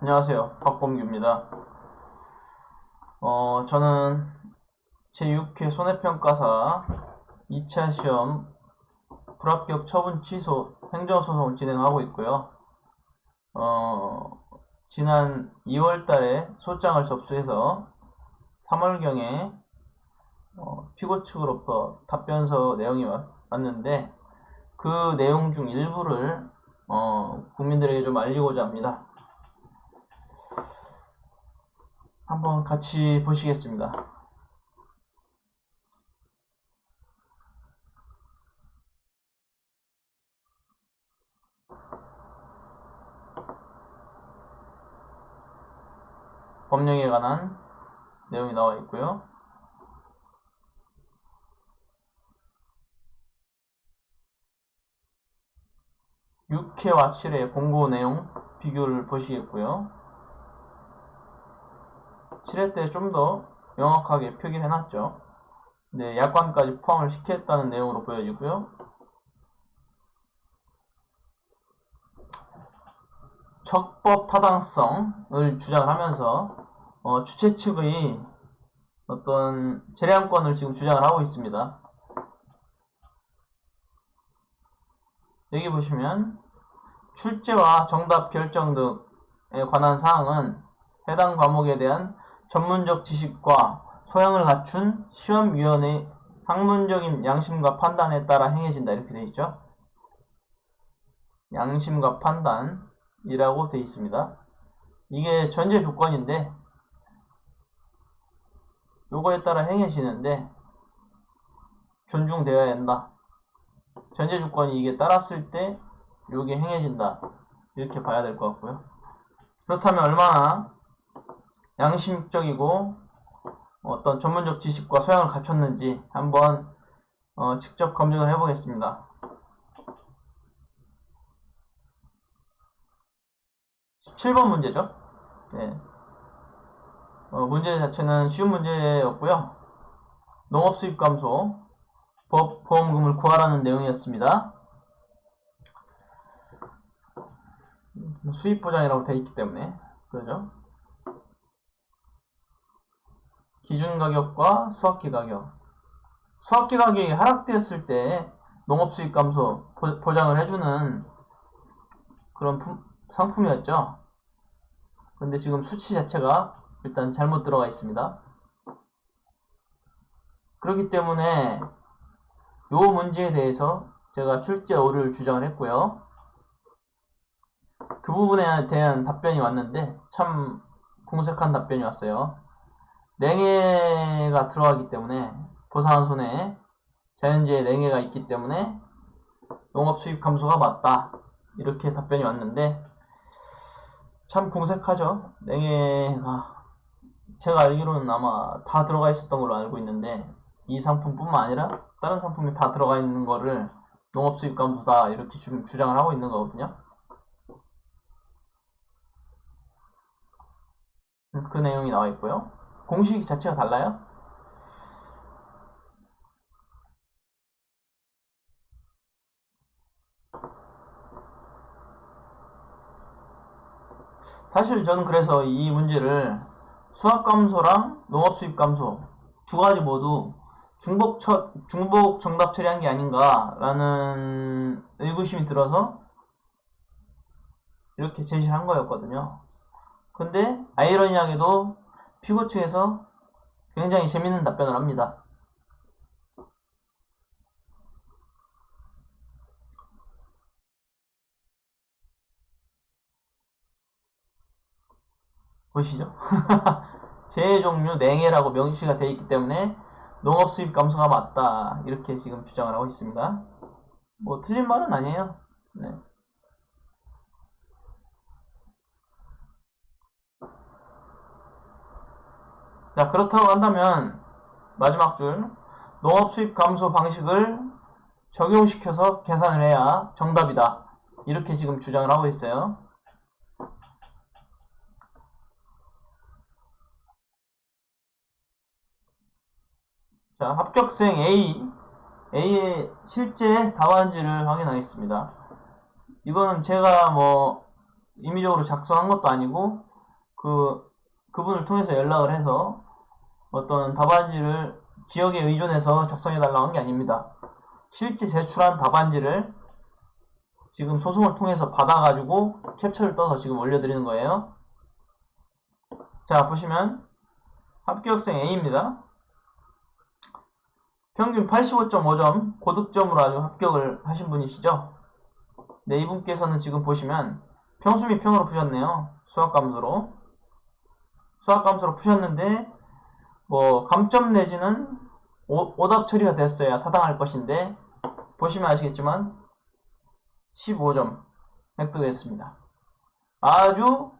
안녕하세요. 박범규입니다. 어, 저는 제6회 손해평가사 2차 시험 불합격 처분 취소 행정소송을 진행하고 있고요. 어, 지난 2월 달에 소장을 접수해서 3월경에 어, 피고 측으로부터 답변서 내용이 왔- 왔는데 그 내용 중 일부를 어, 국민들에게 좀 알리고자 합니다. 한번 같이 보시겠습니다. 법령에 관한 내용이 나와 있고요. 육회와 7회 공고 내용 비교를 보시겠고요. 7회 때 좀 더 명확하게 표기를 해놨죠. 네, 약관까지 포함을 시켰다는 내용으로 보여지고요. 적법 타당성을 주장을 하면서 어, 주최 측의 어떤 재량권을 지금 주장을 하고 있습니다. 여기 보시면 출제와 정답 결정 등에 관한 사항은 해당 과목에 대한 전문적 지식과 소양을 갖춘 시험위원의 학문적인 양심과 판단에 따라 행해진다 이렇게 되어 있죠. 양심과 판단이라고 되어 있습니다. 이게 전제 조건인데 요거에 따라 행해지는데 존중되어야 한다. 전제 조건이 이게 따랐을 때 요게 행해진다. 이렇게 봐야 될 것 같고요. 그렇다면 얼마나 양심적이고 어떤 전문적 지식과 소양을 갖췄는지 한번 어, 직접 검증을 해보겠습니다. 17번 문제죠. 네. 어, 문제 자체는 쉬운 문제였고요. 농업 수입 감소, 법, 보험금을 구하라는 내용이었습니다. 수입 보장이라고 되어 있기 때문에 그죠? 기준 가격과 수학기 가격. 수학기 가격이 하락되었을 때 농업 수입 감소 보- 보장을 해주는 그런 품- 상품이었죠. 근데 지금 수치 자체가 일단 잘못 들어가 있습니다. 그렇기 때문에 요 문제에 대해서 제가 출제 오류를 주장을 했고요. 그 부분에 대한 답변이 왔는데 참 궁색한 답변이 왔어요. 냉해가 들어가기 때문에 보상한 손해에 자연재해 냉해가 있기 때문에 농업 수입 감소가 맞다. 이렇게 답변이 왔는데 참 궁색하죠. 냉해가 제가 알기로는 아마 다 들어가 있었던 걸로 알고 있는데 이 상품뿐만 아니라 다른 상품이 다 들어가 있는 거를 농업 수입 감소다 이렇게 주, 주장을 하고 있는 거거든요. 그 내용이 나와 있고요. 공식 자체가 달라요. 사실 저는 그래서 이 문제를 수학 감소랑 농업 수입 감소 두 가지 모두 중복 처, 중복 정답 처리한 게 아닌가라는 의구심이 들어서 이렇게 제시를 한 거였거든요. 근데 아이러니하게도 피고 측에서 굉장히 재밌는 답변을 합니다. 보시죠. 재해 종류 냉해라고 명시가 되어 있기 때문에 농업 수입 감소가 맞다. 이렇게 지금 주장을 하고 있습니다. 뭐 틀린 말은 아니에요. 네. 자, 그렇다고 한다면 마지막 줄 농업 수입 감소 방식을 적용시켜서 계산을 해야 정답이다. 이렇게 지금 주장을 하고 있어요. 자, 합격생 A, A의 실제 답안지를 확인하겠습니다. 이거는 제가 뭐 임의적으로 작성한 것도 아니고 그 그분을 통해서 연락을 해서 어떤 답안지를 기억에 의존해서 작성해 달라고 한 게 아닙니다. 실제 제출한 답안지를 지금 소송을 통해서 받아가지고 캡처를 떠서 지금 올려드리는 거예요. 자, 보시면 합격생 A입니다. 평균 85.5점, 고득점으로 아주 합격을 하신 분이시죠? 네, 이분께서는 지금 보시면 평수 및 평으로 푸셨네요. 수학감수로. 수학감수로 푸셨는데, 뭐, 감점 내지는 오, 오답 처리가 됐어야 타당할 것인데, 보시면 아시겠지만, 15점 획득했습니다. 아주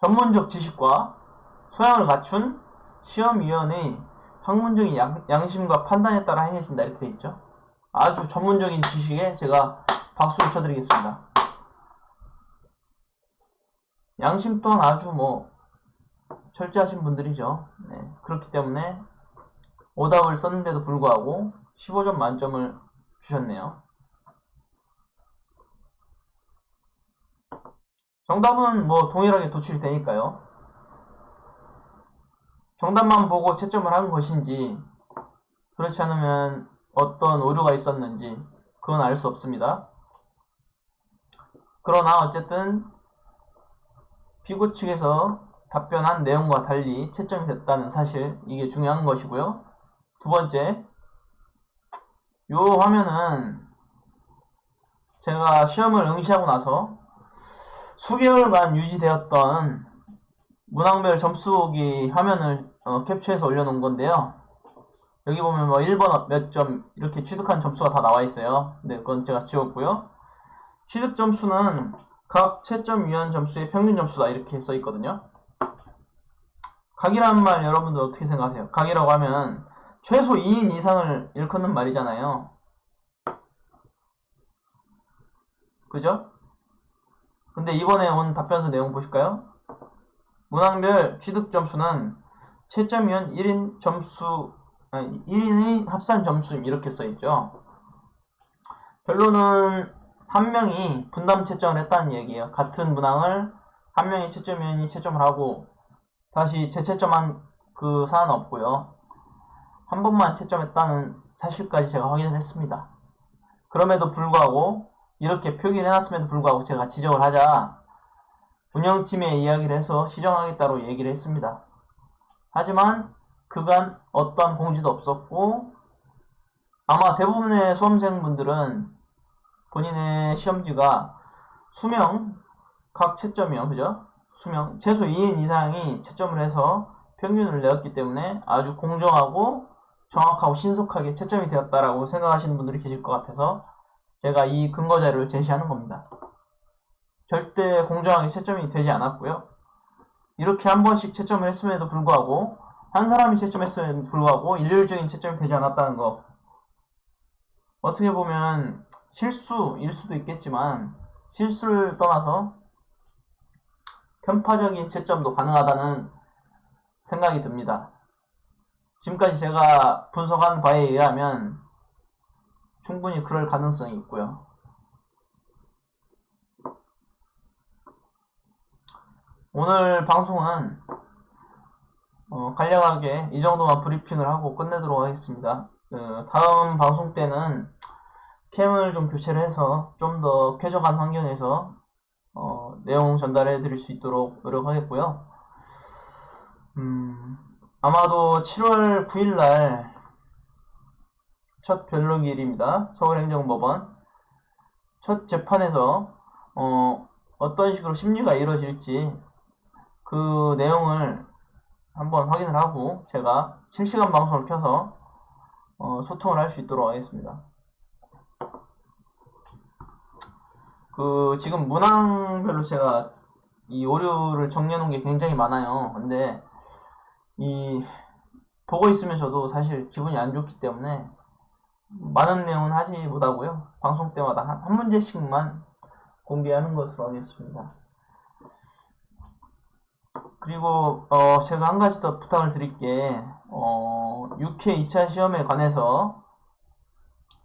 전문적 지식과 소양을 갖춘 시험위원의 학문적인 양, 양심과 판단에 따라 행해진다 이렇게 되어 있죠. 아주 전문적인 지식에 제가 박수를 쳐드리겠습니다. 양심 또한 아주 뭐 철저하신 분들이죠. 네, 그렇기 때문에 오답을 썼는데도 불구하고 15점 만점을 주셨네요. 정답은 뭐 동일하게 도출이 되니까요. 정답만 보고 채점을 한 것인지 그렇지 않으면 어떤 오류가 있었는지 그건 알 수 없습니다. 그러나 어쨌든 피고 측에서 답변한 내용과 달리 채점이 됐다는 사실 이게 중요한 것이고요. 두 번째 요 화면은 제가 시험을 응시하고 나서 수개월간 유지되었던 문항별 점수 보기 화면을 어, 캡처해서 올려놓은 건데요. 여기 보면 뭐 1번 몇 점 이렇게 취득한 점수가 다 나와 있어요. 네, 그건 제가 지웠고요. 취득 점수는 각 채점 위원 점수의 평균 점수다 이렇게 써 있거든요. 각이라는 말 여러분들 어떻게 생각하세요? 각이라고 하면 최소 2인 이상을 일컫는 말이잖아요. 그죠? 근데 이번에 온 답변서 내용 보실까요? 문항별 취득 점수는 채점 위원 1인 점수, 아니, 1인의 합산 점수 이렇게 써 있죠. 결론은 한 명이 분담 채점을 했다는 얘기예요. 같은 문항을 한 명의 채점위원이 채점을 하고 다시 재채점한 그 사안은 없고요. 한 번만 채점했다는 사실까지 제가 확인을 했습니다. 그럼에도 불구하고 이렇게 표기를 해놨음에도 불구하고 제가 지적을 하자 운영팀에 이야기를 해서 시정하겠다고 얘기를 했습니다. 하지만 그간 어떠한 공지도 없었고 아마 대부분의 수험생분들은 본인의 시험지가 수명 각 채점이요 그죠? 수명 최소 2인 이상이 채점을 해서 평균을 내었기 때문에 아주 공정하고 정확하고 신속하게 채점이 되었다라고 생각하시는 분들이 계실 것 같아서 제가 이 근거 자료를 제시하는 겁니다. 절대 공정하게 채점이 되지 않았고요. 이렇게 한 번씩 채점을 했음에도 불구하고 한 사람이 채점했음에도 불구하고 일률적인 채점이 되지 않았다는 거 어떻게 보면 실수일 수도 있겠지만 실수를 떠나서 편파적인 채점도 가능하다는 생각이 듭니다. 지금까지 제가 분석한 바에 의하면 충분히 그럴 가능성이 있고요. 오늘 방송은 어, 간략하게 이 정도만 브리핑을 하고 끝내도록 하겠습니다. 그 다음 방송 때는 캠을 좀 교체를 해서 좀 더 쾌적한 환경에서 어, 내용 전달해 드릴 수 있도록 노력하겠고요. 음, 아마도 7월 9일 날 첫 변론기일입니다. 서울행정법원 첫 재판에서 어, 어떤 식으로 심리가 이루어질지 그 내용을 한번 확인을 하고 제가 실시간 방송을 켜서 어, 소통을 할 수 있도록 하겠습니다. 그 지금 문항별로 제가 이 오류를 정리해 놓은 게 굉장히 많아요. 근데 이 보고 있으면 저도 사실 기분이 안 좋기 때문에 많은 내용은 하지 못하고요. 방송 때마다 한, 한 문제씩만 공개하는 것으로 하겠습니다. 그리고 어, 제가 한 가지 더 부탁을 드릴게 어, 6회 2차 시험에 관해서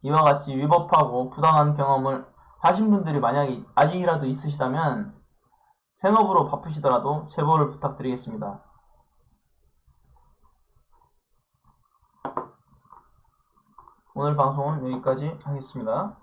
이와 같이 위법하고 부당한 경험을 하신 분들이 만약에 아직이라도 있으시다면 생업으로 바쁘시더라도 제보를 부탁드리겠습니다. 오늘 방송은 여기까지 하겠습니다.